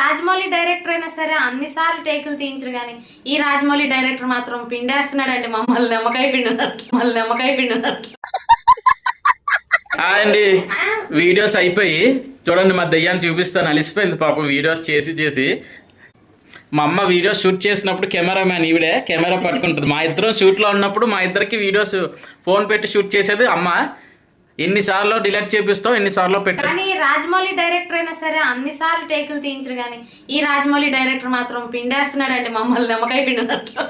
Rajamouli director అయినా సరే అన్నిసార్లు టేకులు తీయించరు కానీ ఈ రాజమౌళి డైరెక్టర్ మాత్రం పిండేస్తున్నాడండి మమ్మల్ని నిమ్మకాయ పిండినట్లు మమ్మల్ని నిమ్మకాయ పిండినట్లు అండి. వీడియోస్ అయిపోయి చూడండి మా దయ్యాన్ని చూపిస్తాను. అలిసిపోయింది పాపం వీడియోస్ చేసి చేసి. మా అమ్మ వీడియోస్ షూట్ చేసినప్పుడు కెమెరామ్యాన్ ఈవిడే కెమెరా పట్టుకుంటుంది. మా ఇద్దరం షూట్లో ఉన్నప్పుడు మా ఇద్దరికి వీడియోస్ ఫోన్ పెట్టి షూట్ చేసేది అమ్మ. ఎన్నిసార్లు డిలీట్ చేపిస్తావు ఎన్నిసార్లు పెట్టేస్తావు? కానీ రాజమౌళి డైరెక్టర్ అయినా సరే అన్నిసార్లు టేకులు తీయించరు కానీ ఈ రాజమౌళి డైరెక్టర్ మాత్రం పిండేస్తున్నాడండి మమ్మల్ని నిమ్మకాయ పిండినట్లు.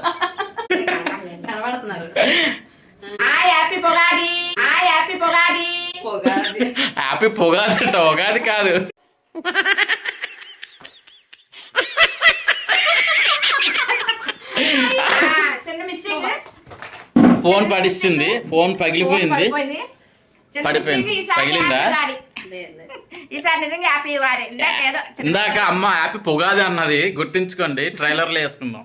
కనబడుతున్నారు. హాయ్ హ్యాపీ పొగాది. హాయ్ హ్యాపీ పొగాది. పొగాది. హ్యాపీ పొగాది ఉగాది కాదు. ఆ, చిన్న మిస్టేక్ ఫోన్ పడిస్తుంది ఫోన్ పగిలిపోయింది. పడిపోయింది. mistake, ఈసారి పగిలిందా? happy వాడి. లేదు, లేదు. ఈసారి నిజంగా హ్యాపీ వాడి ఇందాక ఏదో చిన్న ఇందాక అమ్మ హ్యాపీ పొగాది అన్నది గుర్తుంచుకోండి ట్రైలర్లో వేసుకుందాం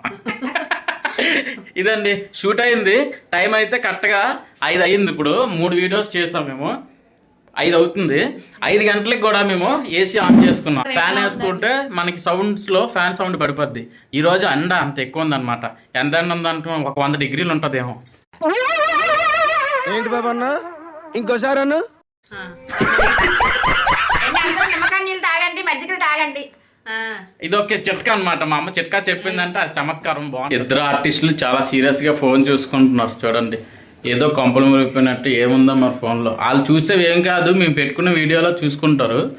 ఇదండి షూట్ అయింది టైం అయితే కరెక్ట్గా ఐదు అయింది ఇప్పుడు మూడు వీడియోస్ చేసాం మేము ఐదు అవుతుంది ఐదు గంటలకు కూడా మేము ఏసీ ఆన్ చేసుకున్నాం ఫ్యాన్ వేసుకుంటే మనకి సౌండ్స్లో ఫ్యాన్ సౌండ్ పడిపోద్ది ఈ రోజు ఎండ అంత ఎక్కువ ఉందన్నమాట ఎంత ఎండ ఉందంటే ఒక వంద డిగ్రీలు ఉంటుందేమో. ఏంటి ఇంకోసారి ఆ. నిమ్మకాయ నీళ్ళు తాగండి మజ్జిగలు తాగండి. ఆ. ఇది ఒక చిట్కా అన్నమాట. మా అమ్మ చిట్కా చెప్పిందంటే అది చమత్కారం బాగుంది. ఇద్దరు ఆర్టిస్టులు చాలా సీరియస్గా ఫోన్ చూసుకుంటున్నారు చూడండి. ఏదో కొంపలు మురిగిపోయినట్టు ఏముందో మరి ఫోన్లో. వాళ్ళు చూసేవి ఏం కాదు మేము పెట్టుకున్న వీడియోలో చూసుకుంటారు.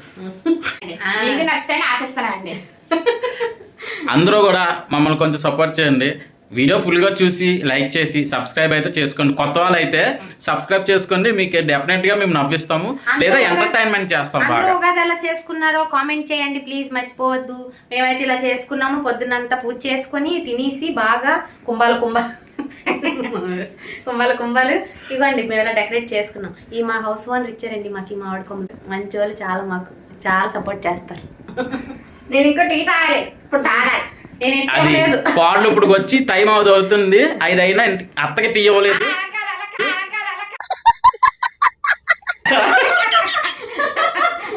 అందరూ కూడా మమ్మల్ని కొంచెం సపోర్ట్ చేయండి. వీడియో ఫుల్గా చూసి లైక్ చేసి సబ్స్క్రైబ్ అయితే చేసుకోండి. కొత్త వాళ్ళు అయితే సబ్స్క్రైబ్ చేసుకోండి. మీకు డెఫినెట్గా మేము నవ్విస్తాము. లేదా ఎంటర్టైన్మెంట్ చేస్తాం బాగా. ఉగాది ఎలా చేసుకున్నారో కామెంట్ చేయండి ప్లీజ్ మర్చిపోవద్దు. మేమైతే ఇలా చేసుకున్నాము పొద్దున్నంతా పూజ చేసుకొని తినేసి బాగా కుంభాలు కుంభాలు కుంభాలు కుంభాలు. ఇవ్వండి మేము ఇలా డెకరేట్ చేసుకున్నాం. ఈ మా హౌస్ ఓనర్ ఇచ్చారండి మాకు ఈ మామిడి కొమ్మలు. మంచి వాళ్ళు చాలా మాకు చాలా సపోర్ట్ చేస్తారు. నేను ఇంకో టీ తాగాలి. ఇప్పుడు తాగాలి. అది లేదు. పాళ్ళు ఇప్పుడు వచ్చి టైం అవుతుంది అవుతుంది. ఐదు అయినా అత్తకి టీ ఇవ్వలేదు.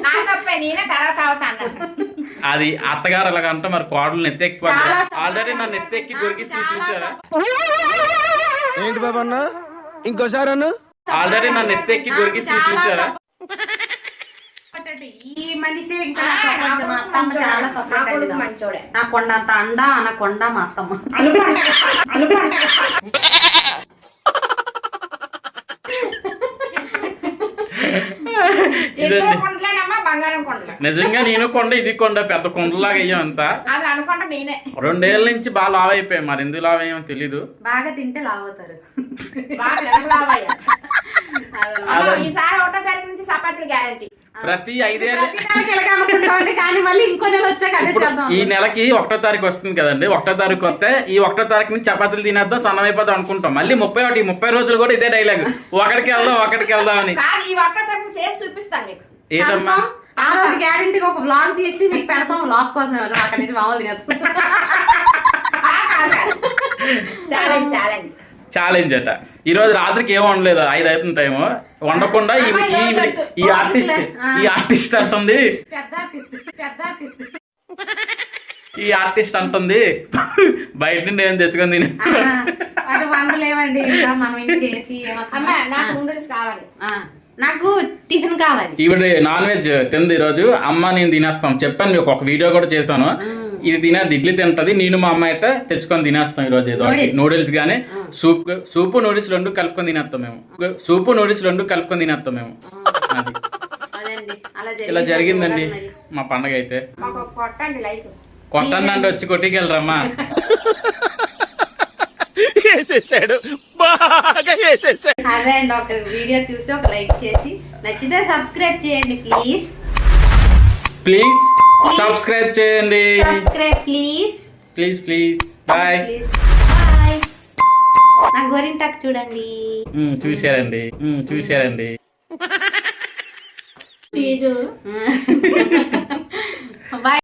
నా అది అత్తగారు అలాగంటే మరి కోడలు support ఆల్రెడీ నన్ను నెత్తెక్కి చూసారా? ఏంటి బాబు అన్న? ఇంకోసారి అన్న? ఆల్రెడీ నన్ను నెత్తెక్కి దొరికిసి చూసారా? ఈ మనిషి ఇంకా నా సపోర్ట్ మా అత్తమ్మ చాలా నా సపోర్ట్ కొడుకు మంచోడే. నా కొండ అంత అండ నా కొండ మా అత్తమ్మ. అనుకుంటా అనుకుంటా ఇద్దరు ఇదండి కొండలేనమ్మా బంగారం కొండలు. నిజంగా నేను కొండ ఇది కొండ పెద్ద కొండలాగా అయ్యాం అంతా అది అనుకుంటా నేనే. రెండేళ్ళ నుంచి బాగా లావ్ అయిపోయాం. మరి ఎందుకు లావ్ అయ్యామో తెలీదు. బాగా తింటే లావుతారు బాగా నిలబడావయ్యా. అదన్నమాట. అమ్మా, ఈసారి ఒకటో తారీఖు నుంచి చపాతీలు గ్యారంటీ ప్రతి ఐదేళ్ళు కానీ మళ్ళీ ఇంకో నెల వచ్చాక అదే ఇప్పుడు చేద్దాం ఈ నెలకి ఒకటో తారీఖు వస్తుంది కదండి. ఒకటో తారీఖు వస్తే ఈ ఒకటో తారీఖు నుంచి చపాతీలు తినేద్దాం సన్నం అయిపోదాం అనుకుంటాం. మళ్ళీ ముప్పై ఒకటి ముప్పై రోజులు కూడా ఇదే డైలాగ్ ఒకడికి వెళ్దాం ఒకడికి వెళ్దాం అని. కాదు ఈ ఒకటో తారీఖు చేసి చూపిస్తాను మీకు. ఏంటమ్మా Confirm. ఆ రోజు గ్యారంటీగా ఒక బ్లాగ్ తీసి మీకు పెడతాం బ్లాగ్ కోసం అక్కడి నుంచి మామూలు ఛాలెంజ్ ఛాలెంజ్ ఛాలెంజ్ అట. ఈ రోజు రాత్రికి ఏం వండలేదు ఐదు అవుతుంది టైం వండకుండా ఈ రోజు ఆర్టిస్ట్ ఈ ఆర్టిస్ట్ అంటుంది. పెద్ద ఆర్టిస్ట్ పెద్ద ఆర్టిస్ట్. ఈ ఆర్టిస్ట్ అంటుంది. బయట నుండి ఏం. అమ్మా నాకు టిఫిన్ కావాలి. ఈవిడ నాన్ వెజ్ తింది ఈరోజు. అమ్మ నేను తినేస్తాం. చెప్పాను మీకు ఒక వీడియో కూడా చేశాను. ఇది తినే ఇడ్లీ తింటది. నేను మా అమ్మ అయితే తెచ్చుకొని తినేస్తాం ఈరోజు ఏదో. నూడిల్స్ గానీ సూప్ సూపు నూడిల్స్ రెండు కలుపుకొని తినేస్తాం మేము. సూపు నూడిల్స్ రెండు కలుపుకొని తినేస్తాం మేము. అది. అదండి. అలా ఇలా జరిగింది జరిగిందండి. మా పండగ అయితే. మాకు ఒక కొట్టండి లైక్. కొట్టండి అంటే వచ్చి కొట్టికెళ్ళరమ్మా. వేసేసాడు. బాగా వేసేసాడు. అదే అండి ఒక వీడియో చూసి ఒక లైక్ చేసి నచ్చితే సబ్స్క్రైబ్ చేయండి ప్లీజ్. ప్లీజ్. సబ్స్క్రైబ్ చేయండి. Subscribe please please please bye bye నా గోరింటాకు చూడండి. చూసారండి చూసారండి బాయ్